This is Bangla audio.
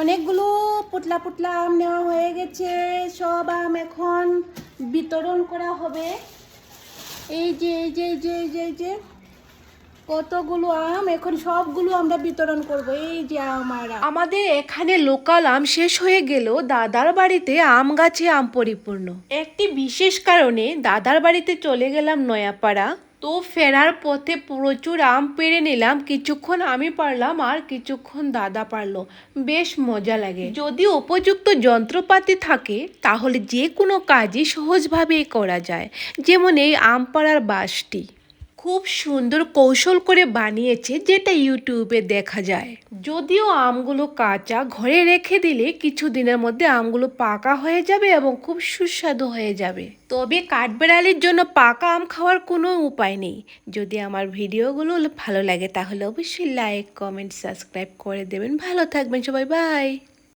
অনেকগুলো পুতলা পুতলা আম নেওয়া হয়ে গেছে। সব আম এখন বিতরণ করা হবে। এই যে এই যে যে যে যে, কতগুলো আম এখন সবগুলো আমরা বিতরণ করব। এই যে আম। আমাদের এখানে লোকাল আম শেষ হয়ে গেল। দাদার বাড়িতে আম গাছে আম পরিপূর্ণ। একটি বিশেষ কারণে দাদার বাড়িতে চলে গেলাম নয়াপাড়া। তো ফেরার পথে প্রচুর আম পেড়ে নিলাম। কিছুক্ষণ আমি পারলাম আর কিছুক্ষণ দাদা পারল। বেশ মজা লাগে। যদি উপযুক্ত যন্ত্রপাতি থাকে, তাহলে যে কোনো কাজই সহজভাবেই করা যায়। যেমন এই আম পাড়ার বাসটি। খুব সুন্দর কৌশল করে বানিয়েছে যেটা ইউটিউবে দেখা যায়। যদিও আমগুলো কাঁচা, ঘরে রেখে দিলে কিছু দিনের মধ্যে আমগুলো পাকা হয়ে যাবে এবং খুব সুস্বাদু হয়ে যাবে। তবে কাঠবেড়ালির জন্য পাকা আম খাওয়ার কোনো উপায় নেই। যদি আমার ভিডিওগুলো ভালো লাগে তাহলে অবশ্যই লাইক, কমেন্ট, সাবস্ক্রাইব করে দেবেন। ভালো থাকবেন সবাই, বাই!